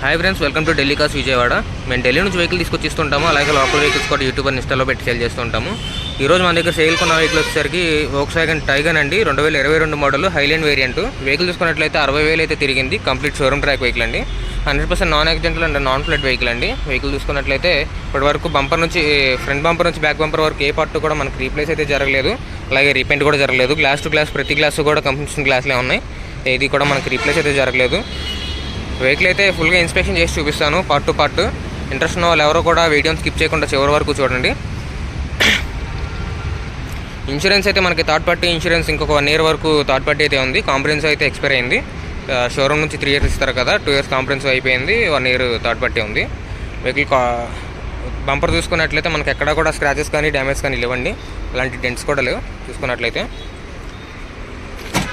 Hi friends welcome to Delhi cars Vijayawada మేము ఢిల్లీ నుంచి vehicle తీసుకొచ్చి ఇస్తుంటాము అలాగే లోకల్ వెహికల్స్ కూడా యూట్యూబ్ అని ఇన్స్టాలో పెట్టి సేల్ చేస్తుంటాము. ఈ రోజు మన దగ్గర సేల్ కొన్న వెహికల్ వచ్చేసరికి ఓక్స్ వ్యాగన్ టైగన్ అండి రెండు వేల ఇరవై రెండు మోడల్ హైలైన్ వేరియంట్ వెహికల్ చూసుకున్నట్లయితే అరవై వేలు అయితే తిరిగింది కంప్లీట్ షోరూమ్ ట్రాక్ వెహికల్ అండి. Hundred percent non accidental and non flood vehicle అండి. వెహికల్ చూసుకున్నట్లయితే ఇప్పటి వరకు బంపర్ నుంచి ఫ్రంట్ బంపర్ నుంచి బ్యాక్ బంపర్ వరకు ఏ పార్ట్ కూడా మనకి రీప్లేస్ అయితే జరగలేదు. అలాగే రీపెయింట్ కూడా జరగలేదు. గ్లాస్ టు గ్లాస్ ప్రతి గ్లాస్ కూడా కంపెనీషన్ గ్లాస్లే ఉన్నాయి. ఏది కూడా మనకి రీప్లేస్ అయితే జరగలేదు. వెహికల్ అయితే ఫుల్గా ఇన్స్పెక్షన్ చేసి చూపిస్తాను పార్ట్ టు పార్ట్ ఇంట్రెస్ట్ ఉన్న వాళ్ళు ఎవరో కూడా వీడియోని స్కిప్ చేయకుండా చివరి వరకు చూడండి. ఇన్సూరెన్స్ అయితే మనకి థర్డ్ పార్టీ ఇన్సూరెన్స్ ఇంకొక వన్ ఇయర్ వరకు థర్డ్ పార్టీ అయితే ఉంది. కాంప్రహెన్సివ్ అయితే ఎక్స్పైర్ అయింది. షోరూమ్ నుంచి త్రీ ఇయర్స్ ఇస్తారు కదా టూ ఇయర్స్ కాంప్రహెన్సివ్ అయిపోయింది వన్ ఇయర్ థర్డ్ పార్టీ ఉంది. వెహికల్ కా బంపర్ చూసుకున్నట్లయితే మనకి ఎక్కడ కూడా స్క్రాచెస్ కానీ డ్యామేజ్ కానీ లేవండి. అలాంటి డెంట్స్ కూడా లేవు చూసుకున్నట్లయితే.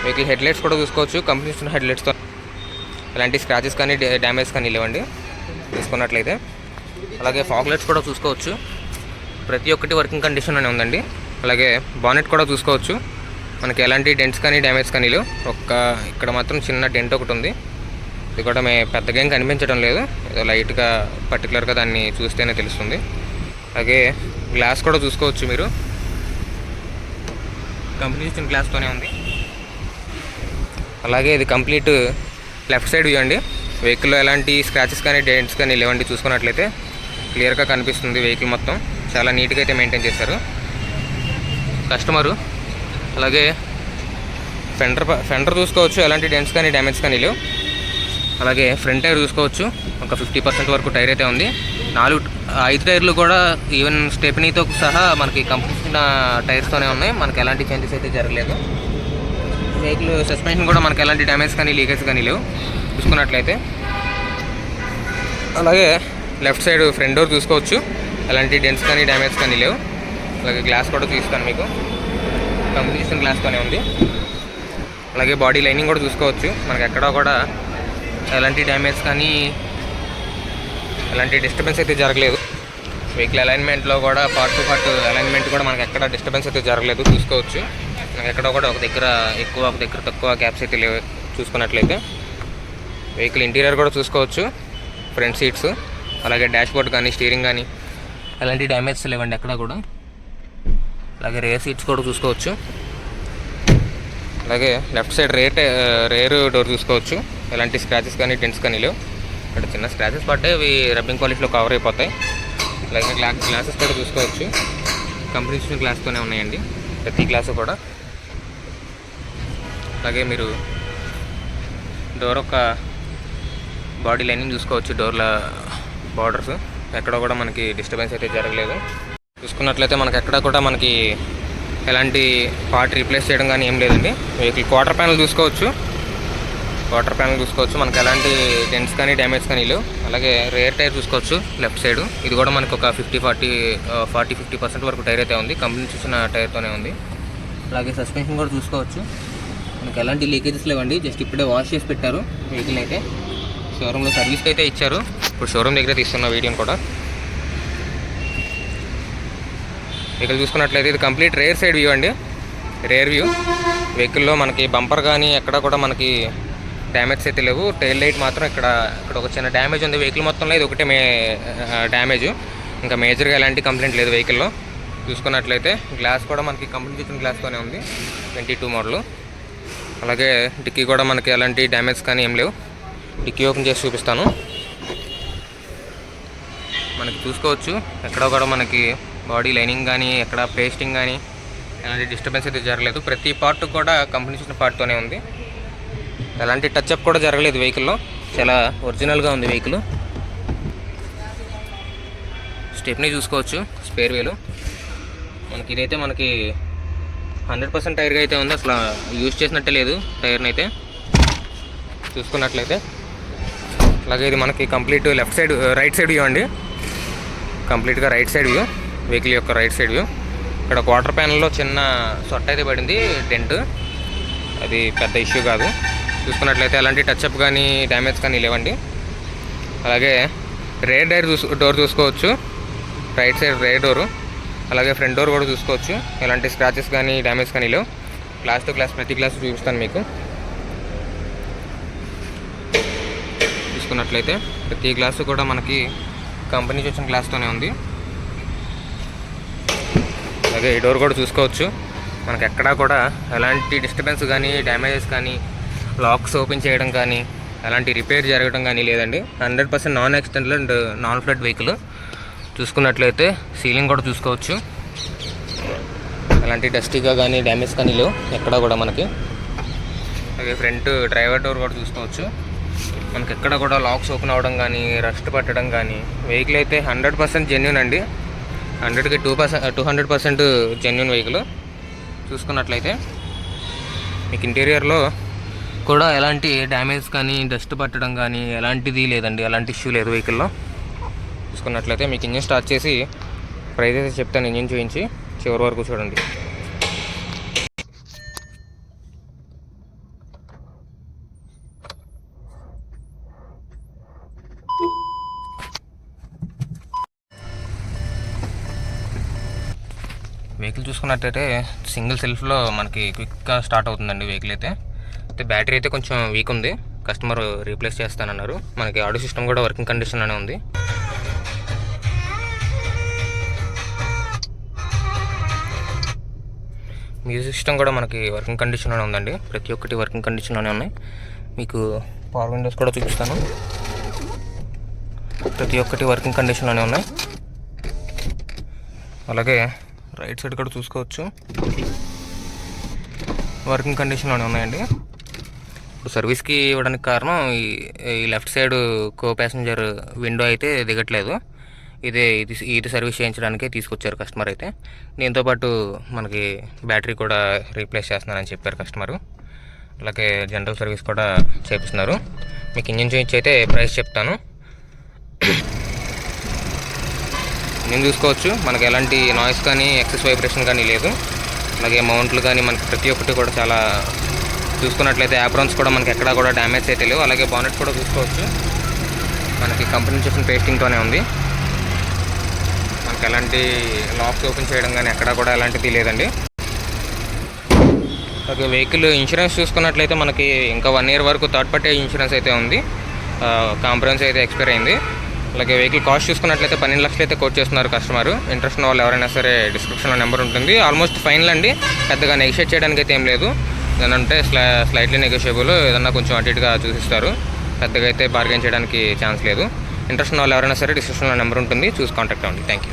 వెహికల్ హెడ్లైట్స్ కూడా చూసుకోవచ్చు కంపెనీ హెడ్లైట్స్తో ఎలాంటి స్క్రాచెస్ కానీ డ్యామేజ్ కానీ లేవండి. చూసుకున్నట్లయితే. అలాగే ఫాగ్లెట్స్ కూడా చూసుకోవచ్చు. ప్రతి ఒక్కటి వర్కింగ్ కండిషన్లోనే ఉందండి. అలాగే బానెట్ కూడా చూసుకోవచ్చు. మనకి ఎలాంటి డెంట్స్ కానీ డ్యామేజ్ కానీ లేవు. ఒక్క ఇక్కడ మాత్రం చిన్న డెంట్ ఒకటి ఉంది. ఇది కూడా మేము పెద్దగా ఏం కనిపించడం లేదు. ఏదో లైట్గా పర్టికులర్గా దాన్ని చూస్తేనే తెలుస్తుంది. అలాగే గ్లాస్ కూడా చూసుకోవచ్చు మీరు. కంపెనీ ఇచ్చిన గ్లాస్తోనే ఉంది. అలాగే ఇది కంప్లీట్ లెఫ్ట్ సైడ్ వ్యూ అండి వెహికల్లో ఎలాంటి స్క్రాచెస్ కానీ డెంట్స్ కానీ లేవండి చూసుకున్నట్లయితే. క్లియర్గా కనిపిస్తుంది వెహికల్ మొత్తం. చాలా నీట్గా అయితే మెయింటైన్ చేశారు. కస్టమరు అలాగే ఫెండర్ ప- ఫెండర్ చూసుకోవచ్చు. ఎలాంటి డెంట్స్ కానీ డ్యామేజ్ కానీ లేవు. అలాగే ఫ్రంట్ టైర్ చూసుకోవచ్చు. ఒక ఫిఫ్టీ పర్సెంట్ వరకు టైర్ అయితే ఉంది. నాలుగు ఐదు టైర్లు కూడా ఈవెన్ స్టెప్నీతో సహా మనకి కంపెనీ టైర్స్తోనే ఉన్నాయి. మనకి ఎలాంటి చేంజెస్ అయితే జరగలేదు. వెహికల్ సస్పెన్షన్ కూడా మనకి ఎలాంటి డ్యామేజ్ కానీ లీకేజ్ కానీ లేవు. చూసుకున్నట్లయితే. అలాగే లెఫ్ట్ సైడ్ ఫ్రంట్ డోర్ చూసుకోవచ్చు. ఎలాంటి డెన్స్ కానీ డ్యామేజ్ కానీ లేవు. అలాగే గ్లాస్ కూడా చూస్తాను మీకు. కంపెనీ గ్లాస్తోనే ఉంది. అలాగే బాడీ లైనింగ్ కూడా చూసుకోవచ్చు. మనకి ఎక్కడా కూడా ఎలాంటి డ్యామేజ్ కానీ ఎలాంటి డిస్టర్బెన్స్ అయితే జరగలేదు. వెహికల్ అలైన్మెంట్లో కూడా పార్ట్ టు పార్ట్ అలైన్మెంట్ కూడా మనకి ఎక్కడ డిస్టర్బెన్స్ అయితే జరగలేదు. చూసుకోవచ్చు. ఎక్కడో కూడా ఒక దగ్గర ఎక్కువ ఒక దగ్గర తక్కువ గ్యాప్స్ అయితే లేవు చూసుకున్నట్లయితే. వెహికల్ ఇంటీరియర్ కూడా చూసుకోవచ్చు ఫ్రంట్ సీట్స్ అలాగే డాష్బోర్డ్ కానీ స్టీరింగ్ కానీ ఎలాంటి డ్యామేజ్ లేవండి ఎక్కడ కూడా. అలాగే రేర్ సీట్స్ కూడా చూసుకోవచ్చు. అలాగే left side rate rear door చూసుకోవచ్చు. ఎలాంటి స్క్రాచెస్ కానీ డెంట్స్ కానీ లేవు. ఇక్కడ చిన్న స్క్రాచెస్ పడ్డే అవి రబ్బింగ్ పాలిష్లో కవర్ అయిపోతాయి. అలాగే గ్లాస్ గ్లాసెస్ కూడా చూసుకోవచ్చు. కంపెనీ ఇచ్చిన గ్లాస్తోనే ఉన్నాయండి. ప్రతి గ్లాసు కూడా. అలాగే మీరు డోర్ ఒక బాడీ లైనింగ్ చూసుకోవచ్చు డోర్ల బార్డర్స్ ఎక్కడ కూడా మనకి డిస్టర్బెన్స్ అయితే జరగలేదు. చూసుకున్నట్లయితే మనకి ఎక్కడ కూడా మనకి ఎలాంటి పార్ట్ రీప్లేస్ చేయడం కానీ ఏం లేదండి. వెహికల్ క్వార్టర్ ప్యానల్ చూసుకోవచ్చు. వాటర్ ప్యానల్ చూసుకోవచ్చు. మనకి ఎలాంటి డెన్స్ కానీ డ్యామేజ్ కానీ లేవు. అలాగే రేర్ టైర్ చూసుకోవచ్చు లెఫ్ట్ సైడ్ ఇది కూడా మనకు ఒక fifty forty forty fifty percent వరకు టైర్ అయితే ఉంది. కంపెనీ చూసిన టైర్తోనే ఉంది. అలాగే సస్పెన్షన్ కూడా చూసుకోవచ్చు. మనకి ఎలాంటి లీకేజెస్ లేవండి. జస్ట్ ఇప్పుడే వాష్ చేసి పెట్టారు వెహికల్ అయితే. షోరూంలో సర్వీస్కి అయితే ఇచ్చారు. ఇప్పుడు షోరూమ్ దగ్గర తీస్తున్న వీడియోని కూడా. వెహికల్ చూసుకున్నట్లయితే ఇది కంప్లీట్ రేర్ సైడ్ వ్యూ అండి. Rear view. వెహికల్లో మనకి బంపర్ కానీ ఎక్కడ కూడా మనకి డ్యామేజ్ అయితే లేవు. టైల్ లైట్ మాత్రం ఇక్కడ ఇక్కడ ఒక చిన్న డ్యామేజ్ ఉంది. వెహికల్ మొత్తంలో ఇది ఒకటే మే డ్యామేజ్. ఇంకా మేజర్గా ఎలాంటి కంప్లైంట్ లేదు వెహికల్లో. చూసుకున్నట్లయితే గ్లాస్ కూడా మనకి కంపెనీ ఇచ్చిన గ్లాస్తోనే ఉంది. Twenty two model. అలాగే డిక్కీ కూడా మనకి ఎలాంటి డ్యామేజ్ కానీ ఏం లేవు. డిక్కీ ఓపెన్ చేసి చూపిస్తాను. మనకి చూసుకోవచ్చు ఎక్కడ కూడా మనకి బాడీ లైనింగ్ కానీ ఎక్కడ పేస్టింగ్ కానీ ఎలాంటి డిస్టర్బెన్స్ అయితే జరగలేదు. ప్రతి పార్ట్ కూడా కంపెనీ ఇచ్చిన పార్ట్తోనే ఉంది. ఎలాంటి టచ్అప్ కూడా జరగలేదు వెహికల్లో. చాలా ఒరిజినల్గా ఉంది వెహికల్. స్టెప్ని చూసుకోవచ్చు స్పేర్ వేలు మనకి ఇదైతే మనకి హండ్రెడ్ పర్సెంట్ టైర్గా అయితే ఉంది. అసలు యూజ్ చేసినట్టే లేదు టైర్ని అయితే. చూసుకున్నట్లయితే అలాగే ఇది మనకి complete left side right side view అండి. కంప్లీట్గా రైట్ సైడ్ వ్యూ వెహికల్ యొక్క రైట్ సైడ్ వ్యూ. ఇక్కడ క్వార్టర్ ప్యానల్లో చిన్న సొట్ట అయితే పడింది డెంట్. అది పెద్ద ఇష్యూ కాదు. చూసుకున్నట్లయితే అలాంటి టచ్అప్ కానీ డ్యామేజ్ కానీ లేవండి. అలాగే రేర్ డైర్ చూసు డోర్ చూసుకోవచ్చు. Right side rear door. అలాగే ఫ్రంట్ డోర్ కూడా చూసుకోవచ్చు. ఎలాంటి స్క్రాచెస్ కానీ డ్యామేజ్ కానీ లేవు. గ్లాస్ టు గ్లాస్ ప్రతి గ్లాస్ చూపిస్తాను మీకు. చూసుకున్నట్లయితే ప్రతి గ్లాసు కూడా మనకి కంపెనీ వచ్చిన గ్లాస్తోనే ఉంది. అలాగే ఈ డోర్ కూడా చూసుకోవచ్చు. మనకి ఎక్కడా కూడా ఎలాంటి డిస్టర్బెన్స్ కానీ డ్యామేజెస్ కానీ లాక్స్ ఓపెన్ చేయడం కానీ ఎలాంటి రిపేర్ జరగడం కానీ లేదండి. Hundred percent non accidental and non flood vehicle చూసుకున్నట్లయితే సీలింగ్ కూడా చూసుకోవచ్చు. ఎలాంటి డస్టీగా కానీ డ్యామేజ్ కానీ లేవు. ఎక్కడ కూడా మనకి. అలాగే ఫ్రంట్ డ్రైవర్ డోర్ కూడా చూసుకోవచ్చు. మనకి ఎక్కడ కూడా లాక్స్ ఓపెన్ అవ్వడం కానీ రస్ట్ పట్టడం కానీ వెహికల్ అయితే హండ్రెడ్ పర్సెంట్ జెన్యున్ అండి. హండ్రెడ్కి two percent two hundred percent genuine vehicle. చూసుకున్నట్లయితే మీకు ఇంటీరియర్లో కూడా ఎలాంటి డ్యామేజ్ కానీ డస్ట్ పట్టడం కానీ ఎలాంటిది లేదండి. ఎలాంటి ఇష్యూ లేదు వెహికల్లో. చూసుకున్నట్లయితే మీకు ఇంజిన్ స్టార్ట్ చేసి ప్రైజ్ అయితే చెప్తాను ఇంజిన్ చూపించి. చివరి వరకు చూడండి. వెహికల్ చూసుకున్నట్టయితే సింగిల్ సెల్ఫ్లో మనకి క్విక్గా స్టార్ట్ అవుతుందండి వెహికల్ అయితే. అయితే బ్యాటరీ అయితే కొంచెం వీక్ ఉంది. కస్టమర్ రీప్లేస్ చేస్తానన్నారు. మనకి ఆడియో సిస్టమ్ కూడా వర్కింగ్ కండిషన్లోనే ఉంది. మ్యూజిక్ సిస్టమ్ కూడా మనకి వర్కింగ్ కండిషన్లోనే ఉందండి. ప్రతి ఒక్కటి వర్కింగ్ కండిషన్లోనే ఉన్నాయి. మీకు పవర్ విండోస్ కూడా చూపిస్తాను. ప్రతి ఒక్కటి వర్కింగ్ కండిషన్లోనే ఉన్నాయి. అలాగే రైట్ సైడ్ కూడా చూసుకోవచ్చు. వర్కింగ్ కండిషన్లోనే ఉన్నాయండి. ఇప్పుడు సర్వీస్కి ఇవ్వడానికి కారణం ఈ ఈ left side co passenger window అయితే దిగట్లేదు. ఇదే ఇది ఇది సర్వీస్ చేయించడానికే తీసుకొచ్చారు కస్టమర్ అయితే. దీంతో పాటు మనకి బ్యాటరీ కూడా రీప్లేస్ చేస్తున్నారని చెప్పారు కస్టమరు అలాగే జనరల్ సర్వీస్ కూడా చేపిస్తున్నారు. మీకు ఇంజిన్ చూపించి అయితే ప్రైస్ చెప్తాను. నేను చూసుకోవచ్చు మనకి ఎలాంటి నాయిస్ కానీ ఎక్సెస్ వైబ్రేషన్ కానీ లేదు. అలాగే మౌంట్లు కానీ మనకి ప్రతి ఒక్కటి కూడా చాలా చూసుకున్నట్లయితే యాప్రాన్స్ కూడా మనకి ఎక్కడా కూడా డ్యామేజ్ అయితే లేవు. అలాగే బానెట్ కూడా చూసుకోవచ్చు. మనకి కంపెనీ చేసిన పేస్టింగ్తోనే ఉంది. మనకి ఎలాంటి లాక్స్ ఓపెన్ చేయడం కానీ ఎక్కడా కూడా ఎలాంటిది లేదండి. ఓకే వెహికల్ ఇన్సూరెన్స్ చూసుకున్నట్లయితే మనకి ఇంకా వన్ ఇయర్ వరకు థర్డ్ పార్టీ ఇన్సూరెన్స్ అయితే ఉంది. కాంప్రెన్స్ అయితే ఎక్స్పైర్ అయింది. అలాగే వెహికల్ కాస్ట్ చూసుకున్నట్లయితే పన్నెండు లక్షలు అయితే కోట్ చేస్తున్నారు కస్టమర్. ఇంట్రెస్ట్ ఉన్న వాళ్ళు ఎవరైనా సరే డిస్క్రిప్షన్లో నెంబర్ ఉంటుంది. ఆల్మోస్ట్ ఫైనల్ అండి. పెద్దగా నెగోషియేట్ చేయడానికి అయితే ఏం లేదు. ఏదంటే స్లై స్లైట్లీ నెగోషియబుల్. ఏదన్నా కొంచెం అటు ఇటుగా చూసిస్తారు. పెద్దగా అయితే బార్గెన్ చేయడానికి ఛాన్స్ లేదు. ఇంట్రెస్ట్ ఉన్న వాళ్ళు ఎవరైనా సరే డిస్క్రిప్షన్లో నెంబర్ ఉంటుంది. చూసి కాంటాక్ట్ అవ్వండి. Thank you